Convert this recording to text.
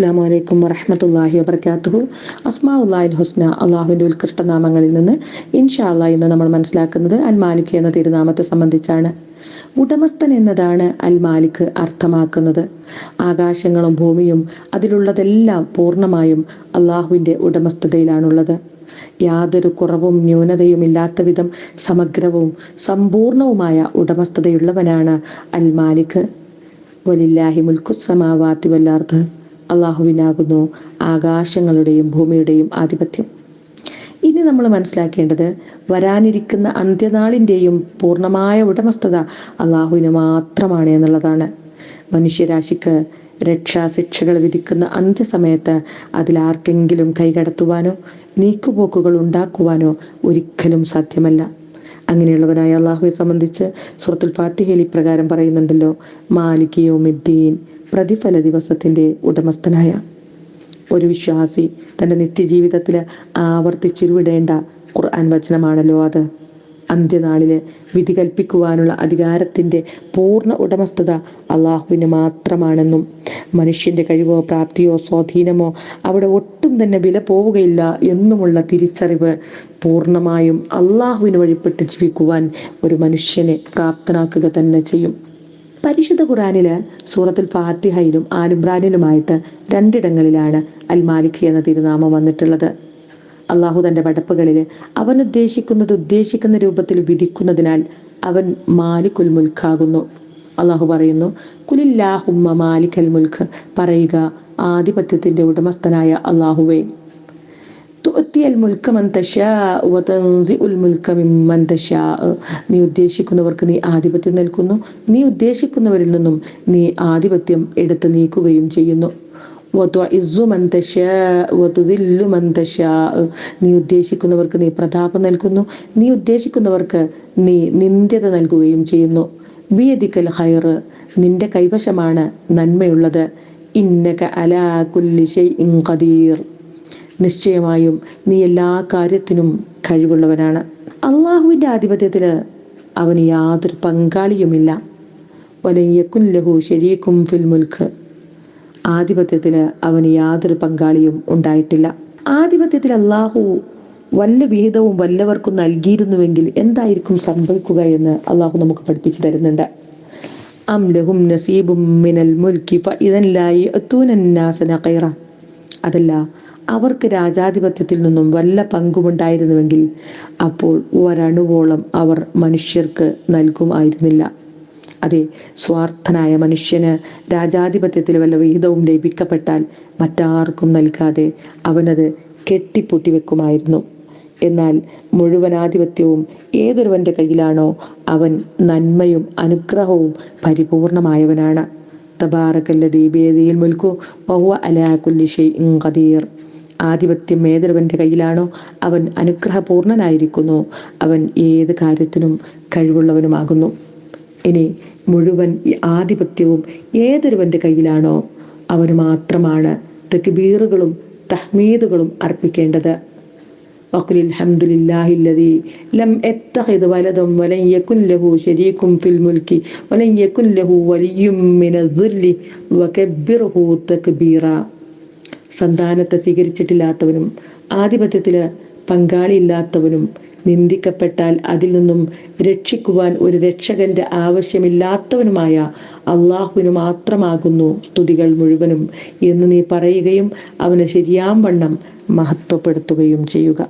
അസ്സാം വലൈക്കും വറഹമത്തല്ലാഹി വബർക്കാത്തുഹു അസ്മാ ഉല്ലാഹിൽ ഹുസ്ന അള്ളാഹുവിന്റെ ഉത്കൃഷ്ട നാമങ്ങളിൽ നിന്ന് ഇൻഷാ ഇന്ന് നമ്മൾ മനസ്സിലാക്കുന്നത് അൽ മാലിക് എന്ന തിരുനാമത്തെ സംബന്ധിച്ചാണ്. ഉടമസ്ഥൻ എന്നതാണ് അൽ മാലിക് അർത്ഥമാക്കുന്നത്. ആകാശങ്ങളും ഭൂമിയും അതിലുള്ളതെല്ലാം പൂർണമായും അള്ളാഹുവിന്റെ ഉടമസ്ഥതയിലാണുള്ളത്. യാതൊരു കുറവും ന്യൂനതയും ഇല്ലാത്ത വിധം സമഗ്രവും സമ്പൂർണവുമായ ഉടമസ്ഥതയുള്ളവനാണ് അൽ മാലിക്. വലില്ലാഹി മുൽക്കുസമാവാത്തി വല്ലാർത്ത് അള്ളാഹുവിനാകുന്നു ആകാശങ്ങളുടെയും ഭൂമിയുടെയും ആധിപത്യം. ഇനി നമ്മൾ മനസ്സിലാക്കേണ്ടത് വരാനിരിക്കുന്ന അന്ത്യനാളിന്റെയും പൂർണമായ ഉടമസ്ഥത അള്ളാഹുവിന് മാത്രമാണ് എന്നുള്ളതാണ്. മനുഷ്യരാശിക്ക് രക്ഷാശിക്ഷകൾ വിധിക്കുന്ന അന്ത്യസമയത്ത് അതിലാർക്കെങ്കിലും കൈകടത്തുവാനോ നീക്കുപോക്കുകൾ ഉണ്ടാക്കുവാനോ ഒരിക്കലും സാധ്യമല്ല. അങ്ങനെയുള്ളവനായ അള്ളാഹുവെ സംബന്ധിച്ച് സുഹൃത്തുൽ ഫാത്തിഹയിൽ ഇപ്രകാരം പറയുന്നുണ്ടല്ലോ മാലിക്കിയോ മിദ്ദീൻ പ്രതിഫല ദിവസത്തിന്റെ ഉടമസ്ഥനായ ഒരു വിശ്വാസി തന്റെ നിത്യജീവിതത്തിൽ ആവർത്തിച്ചിരുവിടേണ്ട ഖുർആൻ വചനമാണല്ലോ അത്. അന്ത്യനാളിലെ വിധി കൽപ്പിക്കുവാനുള്ള അധികാരത്തിന്റെ പൂർണ ഉടമസ്ഥത അള്ളാഹുവിന് മാത്രമാണെന്നും മനുഷ്യന്റെ കഴിവോ പ്രാപ്തിയോ സ്വാധീനമോ അവിടെ ഒട്ടും തന്നെ വില പോവുകയില്ല എന്നുമുള്ള തിരിച്ചറിവ് പൂർണമായും അള്ളാഹുവിന് വഴിപ്പെട്ട് ജീവിക്കുവാൻ ഒരു മനുഷ്യനെ പ്രാപ്തനാക്കുക തന്നെ ചെയ്യും. പരിശുദ്ധ ഖുറാനിൽ സൂറത്തുൽ ഫാത്തിഹയിലും ആലിമ്രാനിലുമായിട്ട് രണ്ടിടങ്ങളിലാണ് അൽ മാലിക് എന്ന തിരുനാമം വന്നിട്ടുള്ളത്. അള്ളാഹു തന്റെ പടപ്പുകളിൽ അവൻ ഉദ്ദേശിക്കുന്നത് ഉദ്ദേശിക്കുന്ന രൂപത്തിൽ വിധിക്കുന്നതിനാൽ അവൻ മാലിക്കുൽ മുൽഖാകുന്നു അള്ളാഹു പറയുന്നു കുലില്ലാഹുമ്മ മാലിക്കൽ മുൽഖ് പറയുക ആധിപത്യത്തിന്റെ ഉടമസ്ഥനായ അള്ളാഹുവേ. തുഅത്തിയൽ മുൽക്ക തശാഅ വതൻസിഉൽ മുൽക്ക തശാഅ നീ ഉദ്ദേശിക്കുന്നവർക്ക് നീ ആധിപത്യം നൽകുന്നു. നീ ഉദ്ദേശിക്കുന്നവരിൽ നിന്നും നീ ആധിപത്യം എടുത്തു നീക്കുകയും ചെയ്യുന്നു. നീ ഉദ്ദേശിക്കുന്നവർക്ക് നീ പ്രതാപം നൽകുന്നു. നീ ഉദ്ദേശിക്കുന്നവർക്ക് നീ നിന്ദ്യത നൽകുകയും ചെയ്യുന്നു. ബിയദിക്കൽ ഹൈർ നിന്റെ കൈവശമാണ് നന്മയുള്ളത്. ഇന്നക അലാ കുല്ലി ഷൈഇൻ ഖദീർ. നിശ്ചയമായും നീ എല്ലാ കാര്യത്തിനും കഴിവുള്ളവനാണ്. അള്ളാഹുവിന്റെ ആധിപത്യത്തിൽ അവന് യാതൊരു പങ്കാളിയുമില്ല. വലയ്യക്കുൻ ലഹു ശരീക്കും ഫിൽ മുൽഖ് ആധിപത്യത്തിൽ അവന് യാതൊരു പങ്കാളിയും ഉണ്ടായിട്ടില്ല. ആധിപത്യത്തിൽ അള്ളാഹു വല്ല വിഹിതവും വല്ലവർക്കും നൽകിയിരുന്നുവെങ്കിൽ എന്തായിരിക്കും സംഭവിക്കുക എന്ന് അള്ളാഹു നമുക്ക് പഠിപ്പിച്ചു തരുന്നുണ്ട്. അം ലഹും നസീബും മിനൽ മുൽക്കി ഖൈറ അതല്ല അവർക്ക് രാജാധിപത്യത്തിൽ നിന്നും വല്ല പങ്കുമുണ്ടായിരുന്നുവെങ്കിൽ അപ്പോൾ ഒരണുവോളം അവർ മനുഷ്യർക്ക് നൽകുമായിരുന്നില്ല അതെ സ്വാർത്ഥനായ മനുഷ്യന് രാജാധിപത്യത്തിൽ വല്ല വിഹിതവും ലഭിക്കപ്പെട്ടാൽ മറ്റാർക്കും നൽകാതെ അവനത് കെട്ടിപ്പൊട്ടി വെക്കുമായിരുന്നു എന്നാൽ മുഴുവൻ ആധിപത്യവും ഏതൊരുവന്റെ കയ്യിലാണോ അവൻ നന്മയും അനുഗ്രഹവും പരിപൂർണമായവനാണ്. തബാറക്കല്ലദീ ദീപേദിയിൽ മുൽക്കു വഹുവ അലാ കുല്ലി ഷൈഇൻ ഖദീർ. ആധിപത്യം ഏതൊരുവന്റെ കയ്യിലാണോ അവൻ അനുഗ്രഹപൂർണനായിരിക്കുന്നു അവൻ ഏത് കാര്യത്തിനും കഴിവുള്ളവനുമാകുന്നു ഇനി മുഴുവൻ ഈ ആധിപത്യവും ഏതൊരുവന്റെ കയ്യിലാണോ അവന് മാത്രമാണ് തക്ബീറുകളും തഹ്മീദുകളും അർപ്പിക്കേണ്ടത് وقل الحمد لله الذي لم اتخذ ولدا ولن يكن له شريك في الملك ولن يكن له ولي من الذل وكبره تكبيرا സന്താനത്തെ സ്വീകരിച്ചിട്ടില്ലാത്തവനും ആധിപത്യത്തിൽ പങ്കാളിയില്ലാത്തവനും നിന്ദിക്കപ്പെട്ടാൽ അതിൽ നിന്നും രക്ഷിക്കുവാൻ ഒരു രക്ഷകന്റെ ആവശ്യമില്ലാത്തവനുമായ അള്ളാഹുവിന് മാത്രമാകുന്നു സ്തുതികൾ മുഴുവനും എന്ന് നീ പറയുകയും അവനെ ശരിയാം വണ്ണം മഹത്വപ്പെടുത്തുകയും ചെയ്യുക.